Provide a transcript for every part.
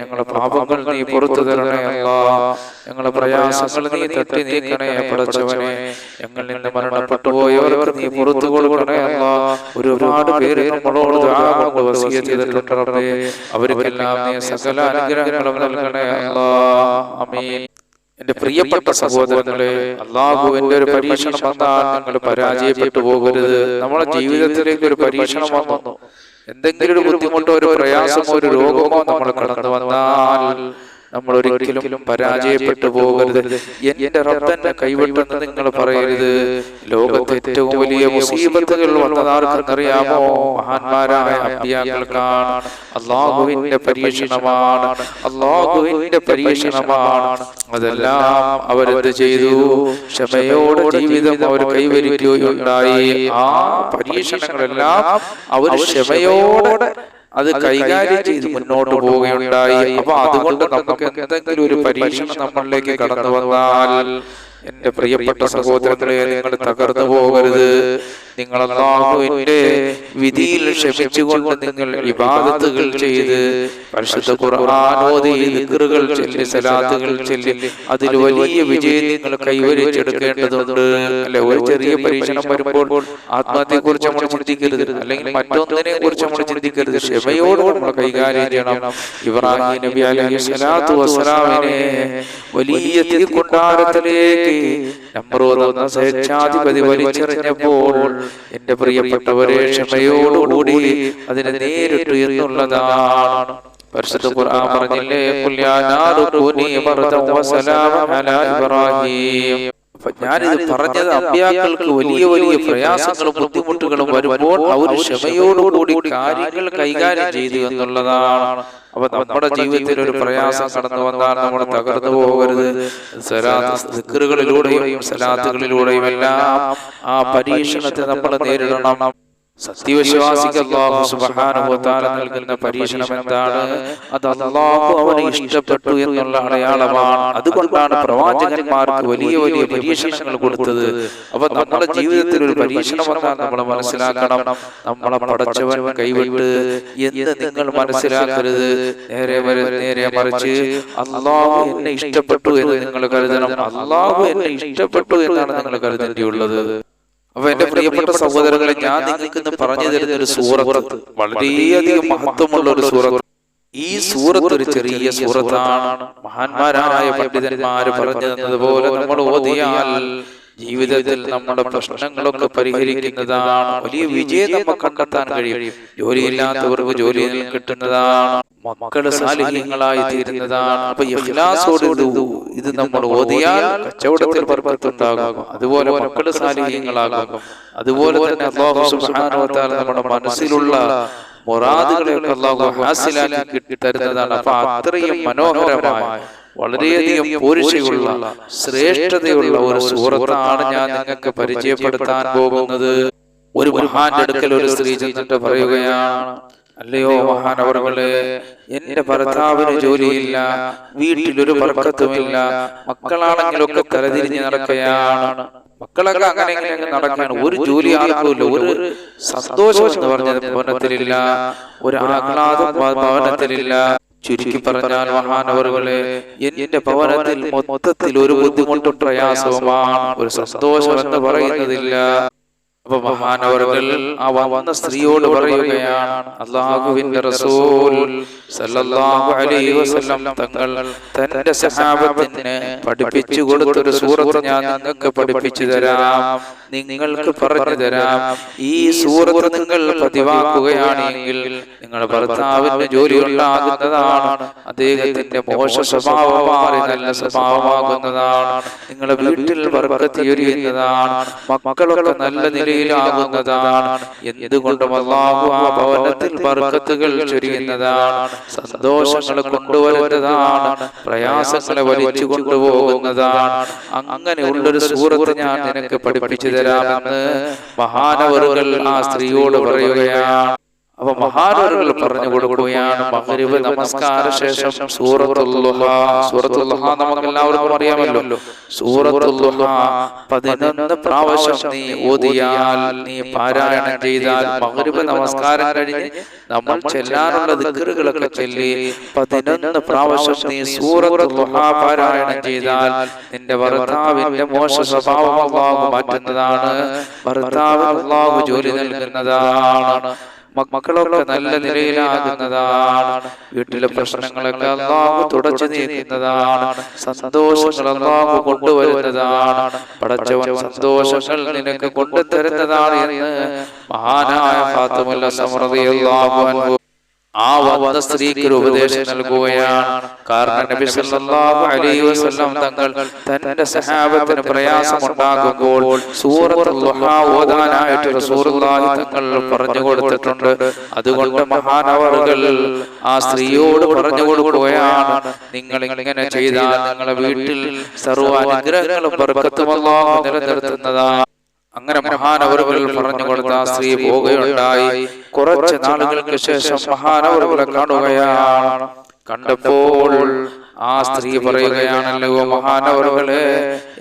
ഞങ്ങളുടെ പാപങ്ങൾ നീ പുറത്തു തരണേ അല്ലാ ഞങ്ങളുടെ പ്രയാസങ്ങൾ നീ തട്ടി നീക്കണേ പടച്ചവനെ ഞങ്ങളിൽ നിന്ന് മരണപ്പെട്ടു നീ പുറത്തു കൊടുക്കണേ അല്ലാ. ഒരുപാട് പേര് നമ്മളോട് കൊണ്ട് ചെയ്തിട്ടുണ്ട് അവർക്കെല്ലാം നീ സകല അനുഗ്രഹങ്ങളും നൽകണേ അല്ലാ. എന്റെ പ്രിയപ്പെട്ട സഹോദരങ്ങളെ അള്ളാഹുവിന്റെ ഒരു പരീക്ഷണം വന്നാൽ നിങ്ങൾ പരാജയപ്പെട്ടു പോകരുത്. നമ്മുടെ ജീവിതത്തിലേക്ക് ഒരു പരീക്ഷണം വന്നു. എന്തെങ്കിലും ഒരു ബുദ്ധിമുട്ടോ ഒരു പ്രയാസമോ ഒരു രോഗമോ നമ്മൾ കടന്നു വന്നാൽ നമ്മൾ ഒരിക്കലും പരാജയപ്പെട്ടു പോകരുത്. എന്റെ റബ്ബന്നെ കൈവിട്ടെന്ന് നിങ്ങൾ പറയരുത്. ലോകത്തെ ഏറ്റവും വലിയ മുസീബത്തുകൾ വന്നതാർക്കെന്നറിയാമോ മഹാന്മാരായ അമ്പിയാക്കൾക്കാണ് അള്ളാഹുവിന്റെ പരീക്ഷണമാണ്. അള്ളാഹുവിന്റെ പരീക്ഷണമാണ്. അതെല്ലാം അവരവര് ചെയ്തു. ക്ഷമയോടെ ജീവിതം അവർ കൈവരിക്കുകയുണ്ടായി. ആ പരീക്ഷണങ്ങളെല്ലാം അവർ ക്ഷമയോടെ അത് കൈകാര്യം ചെയ്ത് മുന്നോട്ട് പോവുകയുണ്ടായി. അപ്പൊ അതുകൊണ്ട് നമുക്ക് എന്തെങ്കിലും ഒരു പരീക്ഷണം നമ്മളിലേക്ക് കടന്നു വന്നാൽ എന്റെ പ്രിയപ്പെട്ട സഹോദരങ്ങളെ നിങ്ങൾ തകർന്നു പോകരുത്. നിങ്ങൾ അള്ളാഹുവിന്റെ വിധിയിൽ ക്ഷമിച്ചുകൊണ്ട് നിങ്ങൾ ഇബാദത്തുകൾ ചെയ്ത് പരിശുദ്ധ ഖുർആാനോദി ദിക്റുകൾ ചൊല്ലി സലാത്തുകൾ ചൊല്ലി. അതിൽ വലിയ വിജയം നിങ്ങൾ കൈവരിച്ചെടുക്കേണ്ടതുണ്ട്. അല്ലെ ഒരു ചെറിയ പരീക്ഷണം വരുമ്പോൾ ആത്മഹത്യയെ കുറിച്ച് നമ്മൾ ചിന്തിക്കരുത്. അല്ലെങ്കിൽ മറ്റൊന്നിനെ കുറിച്ച് നമ്മൾ ചിന്തിക്കരുത്. ക്ഷമയോട് നമ്മൾ കൈകാര്യം ചെയ്യണം. ഇബ്രാഹിം നബി അലൈഹി സ്വലാത്തു വസ്സലാമിനെ വലിയ തിരിക്കൊണ്ടാരത്തിലേക്ക് നമ്പർ സ്വേച്ഛാധിപതി വലിച്ചെറിഞ്ഞപ്പോൾ എന്റെ പ്രിയപ്പെട്ടവരെ ക്ഷമയോടുകൂടി അതിനെ നേരിട്ടു എന്നുള്ളതാണ്. പരിശുദ്ധ ഖുർആൻ പറഞ്ഞില്ലേ "ഖുൽ യാ നാറു കൂനി ബർദൻ വസലാമൻ അലാ ഇബ്രാഹിം. ഞാനിത് പറഞ്ഞത് അഭ്യാക്കൾക്ക് വലിയ വലിയ പ്രയാസങ്ങളും ബുദ്ധിമുട്ടുകളും വരുമ്പോൾ അവർ ക്ഷമയോടുകൂടി കാര്യങ്ങൾ കൈകാര്യം ചെയ്തു എന്നുള്ളതാണ്. അപ്പൊ നമ്മുടെ ജീവിതത്തിൽ ഒരു പ്രയാസം കടന്നു വന്നാൽ നമ്മൾ തകർന്നു പോകരുത്. സലാത്തുകളിലൂടെയും സലാത്തുകളിലൂടെയും എല്ലാം ആ പരീക്ഷണത്തെ നമ്മൾ നേരിടണം. സത്യവിശ്വാസിക്ക് അല്ലാഹു സുബ്ഹാനഹു വതആല നൽകുന്ന പരീക്ഷണം എന്താണ്? അത് അള്ളാഹു അവനെ ഇഷ്ടപ്പെട്ടു എന്നുള്ള അടയാളമാണ്. അതുകൊണ്ടാണ് പ്രവാചകന്മാർക്ക് വലിയ വലിയ പരീക്ഷണങ്ങൾ കൊടുത്തത്. അപ്പൊ നമ്മുടെ ജീവിതത്തിൽ ഒരു പരീക്ഷണം വന്നാൽ നമ്മൾ മനസ്സിലാക്കണം. നമ്മളെ പടച്ചവൻ കൈവിട്ട് എന്ന് നിങ്ങൾ മനസ്സിലാക്കരുത്. നേരെ വരെ നേരെ മറിച്ച് അള്ളാഹു എന്നെ ഇഷ്ടപ്പെട്ടു എന്ന് നിങ്ങൾ കരുതണം. അള്ളാഹു എന്നെ ഇഷ്ടപ്പെട്ടു എന്നാണ് നിങ്ങൾ കരുതേണ്ടിയുള്ളത്. അപ്പൊ എന്റെ പ്രിയപ്പെട്ട സഹോദരങ്ങളെ ഞാൻ നിങ്ങൾക്ക് ഇന്ന് പറഞ്ഞു തരുന്ന ഒരു സൂറത്ത് വളരെയധികം മഹത്വമുള്ള ഒരു സൂറത്ത്. ഈ സൂറത്ത് ഒരു ചെറിയ സൂറത്താണ്. മഹാന്മാരായ പണ്ഡിതന്മാര് പറഞ്ഞു തന്നതുപോലെ നമ്മൾ ഓതിയാൽ ജീവിതത്തിൽ നമ്മുടെ പ്രശ്നങ്ങളൊക്കെ പരിഹരിക്കുന്നതാണ്. വലിയ വിജയം നമുക്ക് കണ്ടെത്താൻ കഴിയും. ജോലിയില്ലാത്തവർക്ക് ജോലി കിട്ടുന്നതാണ്. മക്കൾ സാലിഹ്യങ്ങളായി തീരുന്നതാണ്. അപ്പൊ ഇഖ്ലാസോട് ഇത് നമ്മൾ ഓതിയാൽ കച്ചവടത്തിൽ പർപ്പത്തുണ്ടാകും അതുപോലെ മക്കൾ സാലിഹ്യങ്ങളാകും. അതുപോലെ തന്നെ സുബ്ഹാനഹു തആല നമ്മുടെ മനസ്സിലുള്ള മുറാദുകളെയൊക്കെ അല്ലാഹു ഹാസിലാക്കി തരുന്നതാണ്. അപ്പൊ അത്രയും മനോഹരമായ വളരെയധികം പോരിശയുള്ള ശ്രേഷ്ഠതയുള്ള ഒരു സുഹൃത്താണ് ഞാൻ നിങ്ങൾക്ക് പരിചയപ്പെടുത്താൻ പോകുന്നത്. ഒരു മഹാന്റെ അടുക്കൽ ഒരു സ്ത്രീ ചെന്നിട്ട് പറയുകയാണ് അല്ലയോ മഹാനവറുകളെ എന്റെ ഭർത്താവിന് ജോലിയില്ല വീട്ടിലൊരു പറക്കത്തുമില്ല മക്കളാണെങ്കിലൊക്കെ കരതിരിഞ്ഞ് നടക്കുകയാണ്. മക്കളൊക്കെ അങ്ങനെ ഇങ്ങനെ അങ്ങ് നടക്കുകയാണ്. ഒരു ജോലി ആർക്കുമില്ല ഒരു സന്തോഷം എന്ന് പറഞ്ഞ ഭവനത്തിലില്ല ഒരു ആഹ്ലാദം ഭവനത്തിലില്ല. ചുരുക്കി പറഞ്ഞാൽ മഹാനവറുകളെ എന്റെ ഭവനത്തിൽ മൊത്തത്തിൽ ഒരു ബുദ്ധിമുട്ടും പ്രയാസവുമാണ് ഒരു സന്തോഷം എന്ന് പറയുന്നതില്ല. ആ വന്ന സ്ത്രീയോട് പറയുകയാണ് റസൂൽ സല്ലല്ലാഹു അലൈഹി വസല്ലം തങ്ങൾ തന്റെ പഠിപ്പിച്ചു കൊടുത്തൊരു സൂറത്ത് ഞാൻ നിങ്ങൾക്ക് പഠിപ്പിച്ചു തരാം നിങ്ങൾക്ക് പറഞ്ഞു തരാം. ഈ സൂറത്ത് നിങ്ങൾ പതിവാക്കുകയാണെങ്കിൽ നിങ്ങളുടെ ഭർത്താവിന്റെ ജോലി ഉണ്ടാകുന്നതാണ് അദ്ദേഹത്തിന്റെ മോശ സ്വഭാവമാറി നല്ല സ്വഭാവമാകുന്നതാണ് നിങ്ങളുടെ വീട്ടിൽ വർഗത്തിയൊരിയുന്നതാണ് മക്കളൊക്കെ നല്ല നിലയിലാകുന്നതാണ്. എന്തുകൊണ്ടും അള്ളാഹു ആ ഭവനത്തിൽ ബർക്കത്തുകൾ ചൊരിയുന്നതാണ്. സന്തോഷങ്ങൾ കൊണ്ടുവരുന്നതാണ്. പ്രയാസങ്ങളെ വലിച്ചു കൊണ്ടുപോകുന്നതാണ് അങ്ങനെ ഉള്ളൊരു സൂറത്ത് ഞാൻ നിനക്ക് പഠിപ്പിച്ചു തരാമെന്ന് മഹാനവറുകൾ ആ സ്ത്രീയോട് പറയുകയാണ്. അപ്പൊ മഹാനവരുകൾ പറഞ്ഞു കൊടുക്കുകയാണ്. മഗ്രിബ് നമസ്കാര ശേഷം സൂറത്തുല്ലുഹ സൂറത്തുല്ലുഹ നമുക്ക് എല്ലാവർക്കും അറിയാമല്ലോ. സൂറത്തുല്ലുഹ പതിനൊന്ന് പ്രാവശ്യം നീ ഓതിയാൽ നീ പാരായണം ചെയ്താൽ മഗ്രിബ് നമസ്കാരം കഴിഞ്ഞ് നമ്മൾ ചെല്ലാനുള്ള ദിക്കറുകളൊക്കെ ചൊല്ലി പതിനൊന്ന് പ്രാവശ്യം നീ സൂറത്തുല്ലുഹ പാരായണം ചെയ്താൽ നിന്റെ ഭർത്താവിന്റെ മോശ സ്വഭാവം അള്ളാഹു മാറ്റുന്നതാണ്. ഭർത്താവ് അള്ളാഹു ജോലി നൽകുന്നതാണ്. മക്കളൊക്കെ നല്ല നിലയിലാകുന്നതാണ്. വീട്ടിലെ പ്രശ്നങ്ങളൊക്കെ അള്ളാഹു തുടച്ചു നീക്കുന്നതാണ്. സന്തോഷങ്ങൾ അള്ളാഹു കൊണ്ടുവരുന്നതാണ്. പടച്ചവൻ സന്തോഷങ്ങൾ നിനക്ക് കൊണ്ടുതരുന്നതാണ് എന്ന് മഹാനായ ഫാത്തുമല്ല സമൃദ്ധി ആ വന്ന സ്ത്രീക്ക് ഒരു ഉപദേശം നൽകുകയാണ്. കാരണം നബി സല്ലല്ലാഹു അലൈഹി വസല്ലം തങ്ങൾ തന്റെ സഹാബത്തിന് പ്രയാസമുണ്ടാകുമ്പോൾ സൂറത്തുൽ ദുഹ ഓതാനായിട്ട് റസൂലുള്ളാഹി തങ്ങൾ പറഞ്ഞു കൊടുത്തിട്ടുണ്ട്. അതുകൊണ്ട് മഹാനവറുകൾ ആ സ്ത്രീയോട് പറഞ്ഞു കൊടുക്കുകയാണ്. നിങ്ങൾ ഇങ്ങനെ ചെയ്താൽ നിങ്ങളുടെ വീട്ടിൽ സർവ അനുഗ്രഹങ്ങളും ബർക്കത്തും അല്ലാഹു നിലനിർത്തുന്നതാണ് അങ്ങനെ മഹാനവറുകൾ പറഞ്ഞു കൊടുത്ത ആ സ്ത്രീ പോവുകയുണ്ടായി കുറച്ച് നാളുകൾക്ക് ശേഷം മഹാനവറുകളെ കാണുകയാണ്. കണ്ടപ്പോൾ ആ സ്ത്രീ പറയുകയാണല്ലോ മഹാനവറുകളെ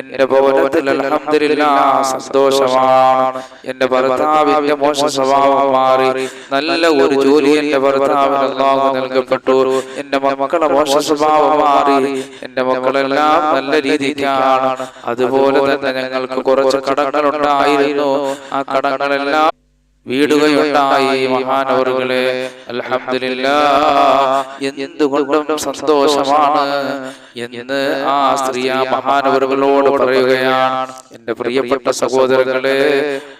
എന്റെ ഭവനത്തിൽ അൽഹംദുലില്ലാ സന്തോഷമാണ്. എന്റെ ഭർത്താവിന്റെ മോശ സ്വഭാവം മാറി. നല്ല ഒരു ജോലി എന്റെ ഭർത്താവിന് അള്ളാഹു നൽകപ്പെട്ടു. എന്റെ മക്കളെ മോശ സ്വഭാവം മാറി. എന്റെ മക്കളെല്ലാം നല്ല രീതിയിലാണ് അതുപോലെ തന്നെ ഞങ്ങൾക്ക് കുറച്ച് കടങ്ങളുണ്ടായിരുന്നു. ആ കടങ്ങളെല്ലാം വീടുകയുണ്ടായി മഹാനവറുകളെ. അലഹമില്ല എന്തുകൊണ്ടും സന്തോഷമാണ്. എന്ന് ആ സ്ത്രീ ആ മഹാനവറുകളോട് പറയുകയാണ്. എന്റെ പ്രിയപ്പെട്ട സഹോദരങ്ങളെ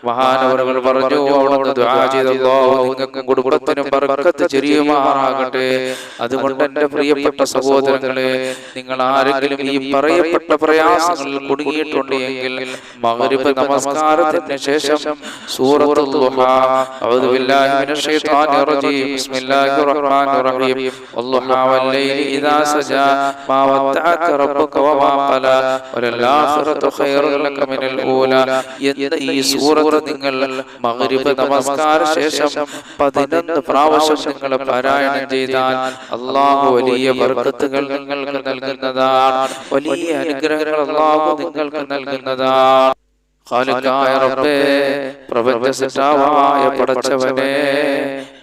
മഹാനവറുകൾ പറഞ്ഞു അവിടുന്ന് ദുആ ചെയ്തല്ലോ നിങ്ങൾക്കും കുടുംബത്തിനും ബർക്കത്ത് ചെരിയുമാറാകട്ടെ അതുകൊണ്ട് എന്റെ പ്രിയപ്പെട്ട സഹോദരങ്ങളെ നിങ്ങൾ ആരെങ്കിലും ഈ പറയപ്പെട്ട പ്രയാസങ്ങളിൽ കുടുങ്ങിയിട്ടുണ്ട് എങ്കിൽ മഗ്രിബ് നമസ്കാരത്തിന് ശേഷം സൂറത്തുൽ ദുഹ أعوذ بالله من الشيطان الرجيم بسم الله الرحمن الرحيم والضحى والليل إذا سجى ما ودعك ربك وما قلى وللآخرة خير لك من الأولى എന്ന് ഈ സൂറത്ത് നിങ്ങൾ മഗ്രിബ് നമസ്കാര ശേഷം പതിനൊന്ന് പ്രാവശ്യം നിങ്ങൾ പാരായണം ചെയ്താൽ അള്ളാഹു വലിയ ബർക്കത്തുകൾ നിങ്ങൾക്ക് നൽകുന്നതാണ്. വലിയ അനുഗ്രഹങ്ങൾ അള്ളാഹു നിങ്ങൾക്ക് നൽകുന്നതാണ്. ഖാലിഖായ റബ്ബേ പ്രപഞ്ച സൃഷ്ടാവായ പടച്ചവനെ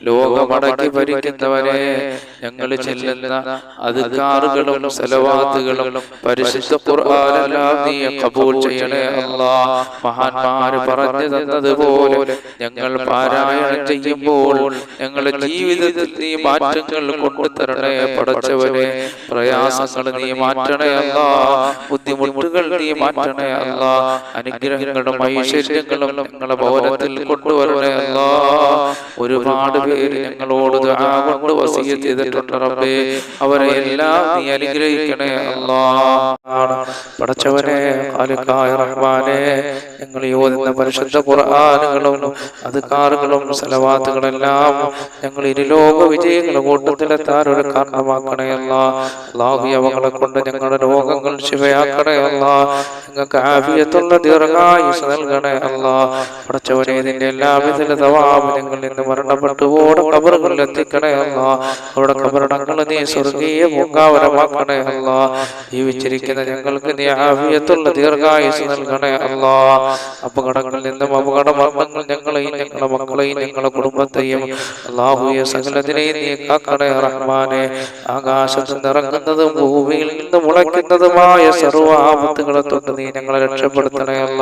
ലോകമടക്കി ഭരിക്കുന്നവനെ ഞങ്ങൾ ചെല്ലുന്ന അധികാറുകളും സലവാത്തുകളും പരിശുദ്ധ നീ കബൂൽ ചെയ്യണേ അല്ലാ. മഹാന്മാര് പറഞ്ഞു തന്നതുപോലെ ഞങ്ങൾ പാരായണം ചെയ്യുമ്പോൾ ഞങ്ങളുടെ ജീവിതത്തിൽ നീ മാറ്റങ്ങൾ കൊണ്ടുതരണേ പടച്ചവനെ. പ്രയാസങ്ങൾ നീ മാറ്റണേ അല്ല. ബുദ്ധിമുട്ടുകൾ നീ മാറ്റണേ അല്ല. അനുഗ്രഹങ്ങളും ഐശ്വര്യങ്ങളും ഞങ്ങളുടെ ഭവനത്തിൽ കൊണ്ടുവരണേ അല്ല ഒരുപാട് പേര് ഞങ്ങളോട് കൊണ്ട് വസീയത്ത് ചെയ്തിട്ടുണ്ട് റബ്ബേ. അവരെ എല്ലാം നീ അനുഗ്രഹിക്കണേ അല്ലാ പടച്ചവനെ ഖാലിഖായ റഹ്മാനെ ഞങ്ങൾ ഓതുന്ന പരിശുദ്ധ ഖുർആാനുകളും അധികാറുകളും സലവാത്തുകളെല്ലാം ഞങ്ങൾ ഇരുലോക വിജയങ്ങളുടെ കൂട്ടത്തിലെത്താൻ ഒരു കാരണമാക്കണേ അല്ല അള്ളാഹു അവങ്ങളെ കൊണ്ട് ഞങ്ങളുടെ രോഗങ്ങൾ ശിവയാക്കണേ അല്ല ഞങ്ങൾക്ക് ആഫിയത്തുള്ള ദീർഘായുസ് നൽകണേ അല്ല പടച്ചവനെ ഇതിന്റെ എല്ലാ വിധത്തിലെ ഞങ്ങൾ ഇന്ന് മരണപ്പെട്ടു ഓടെ കബറുകളിൽ എത്തിക്കണേ അല്ല അവിടെ കബറടങ്ങൾ നീ സ്വർഗീയ പൂങ്കാവരമാക്കണേ അല്ല ജീവിച്ചിരിക്കുന്ന ഞങ്ങൾക്ക് നീ ആഫിയത്തുള്ള ദീർഘായുസ് നൽകണേ അല്ല അപകടങ്ങളിൽ നിന്നും അപകട മരണങ്ങൾ ഞങ്ങളെയും ഞങ്ങളുടെ മക്കളെയും ഞങ്ങളുടെ കുടുംബത്തെയും അള്ളാഹുയെ സകലത്തിനെയും നീ കാക്കണേ റഹ്മാനെ. ആകാശത്ത് നിറങ്ങുന്നതും ഭൂമിയിൽ നിന്ന് മുളയ്ക്കുന്നതുമായ സർവ ആപത്തുകളെ തൊട്ട് നീ ഞങ്ങളെ രക്ഷപ്പെടുത്തണേ അല്ല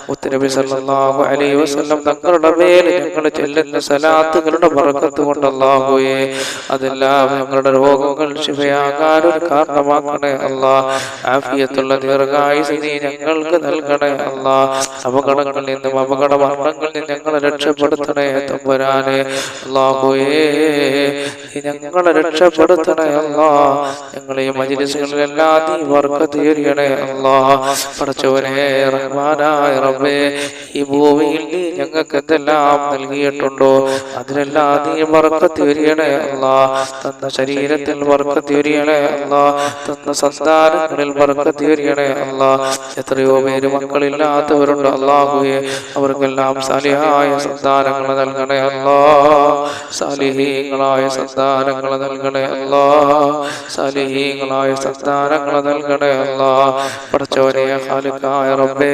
മുത്തനബി സല്ലല്ലാഹു അലൈഹി വസല്ലം തങ്ങളുടെ മേൽ ഞങ്ങൾ ചെല്ലുന്ന സലാത്തുകളുടെ ബർക്കത്ത് കൊണ്ട് അല്ലാഹുവേ അതെല്ലാം ഞങ്ങളുടെ രോഗങ്ങൾ ശിവയാകാൻ ഒരു കാരണമാക്കണേ അല്ലാ ആഫിയത്തുള്ള ദീർഘായുസ് നീ ഞങ്ങൾക്ക് നൽകണേ അല്ലാ അപകടങ്ങളിൽ നിന്നും അപകട മരണങ്ങളിൽ നിന്ന് ഞങ്ങളെ രക്ഷപ്പെടുത്തണേ തമ്പുരാനെ. അല്ലാഹുവേ. ഞങ്ങളെ രക്ഷപ്പെടുത്തണേ അല്ലാ ഞങ്ങളെ ഈ മജിലിസുകളിലെല്ലാം നീ ബർക്കത്ത് ചെയ്യണേ അല്ലാ പടച്ചവനെ റഹ്മാനായ റബ്ബേ ഈ ഭൂമിയിൽ നീ ഞങ്ങൾക്ക് എന്തെല്ലാം നൽകിയിട്ടുണ്ടോ അതിലെല്ലാം നീ ബർക്കത്ത് വരികണേ അല്ല. തന്ന ശരീരത്തിൽ ബർക്കത്ത് വരികണേ അല്ല. തന്ന സന്താനങ്ങളിൽ ബർക്കത്ത് വരികണേ അല്ല. എത്രയോ പേര് മക്കളില്ലാത്തവരുണ്ട് അല്ലാഹുവേ അവർക്കെല്ലാം സാലിഹായ സന്താനങ്ങൾ നൽകണേ അല്ലാ. സാലിഹീങ്ങളായ സന്താനങ്ങൾ നൽകണേ അല്ലാ. സാലിഹീങ്ങളായ സന്താനങ്ങൾ നൽകണേ അല്ലാ. പഠിച്ചവരെ ഹാലുക്കായ റബ്ബേ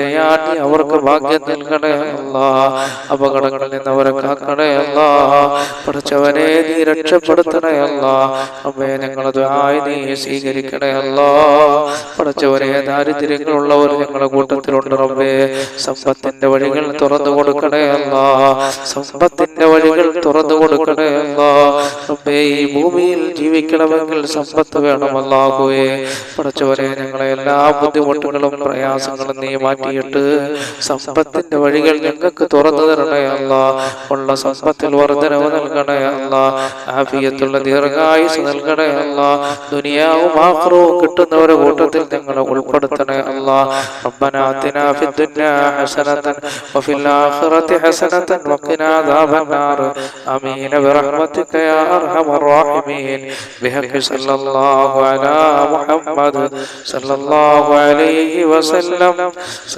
ചെയ്യാൻ അവർക്ക് ഭാഗ്യം നൽകണേ അല്ലാ. അപകടങ്ങളിൽ നിന്ന് അവരെ കാക്കണേ പഠിച്ചവരെ പഠിച്ചവനെ നീ രക്ഷപ്പെടുത്തണേ അമ്മയെ അമ്മേ ഞങ്ങളത് ആയി നീ സ്വീകരിക്കണേ പഠിച്ചവരെ പഠിച്ചവനെ ദാരിദ്ര്യങ്ങളുള്ളവർ ഞങ്ങളുടെ കൂട്ടത്തിലുണ്ട് റബ്ബേ. സമ്പത്തിന്റെ വഴികൾ തുറന്നു കൊടുക്കണേ അല്ലാ. സമ്പത്തിന്റെ വഴികൾ തുറന്നു കൊടുക്കണേ അല്ലാ. റബ്ബേ ഈ ഭൂമിയിൽ ജീവിക്കണമെങ്കിൽ സമ്പത്ത് വേണമല്ലാകുവേ പഠിച്ചവരെ ഞങ്ങളെ എല്ലാ ബുദ്ധിമുട്ടുകളും പ്രയാസങ്ങളും നീ മാറ്റിയിട്ട് സമ്പത്തിന്റെ വഴികൾ ഞങ്ങൾക്ക് തുറന്നു തരണേ അല്ല ഉള്ള സമ്പത്തിൽ വർധനവ് നൽകണേ അല്ല ആഫിയത്തുള്ള ദീർഘായുസ് നൽകണേ അല്ല ദുനിയാവും ആക്രവും കിട്ടുന്നവരുടെ കൂട്ടത്തിൽ ഞങ്ങളെ ഉൾപ്പെടുത്തണേ അല്ല ربنا آتنا في الدنيا حسنة وفي الآخرة حسنة وقنا عذاب النار آمين برحمتك يا أرحم الراحمين بحق صلى الله على محمد صلى الله عليه وسلم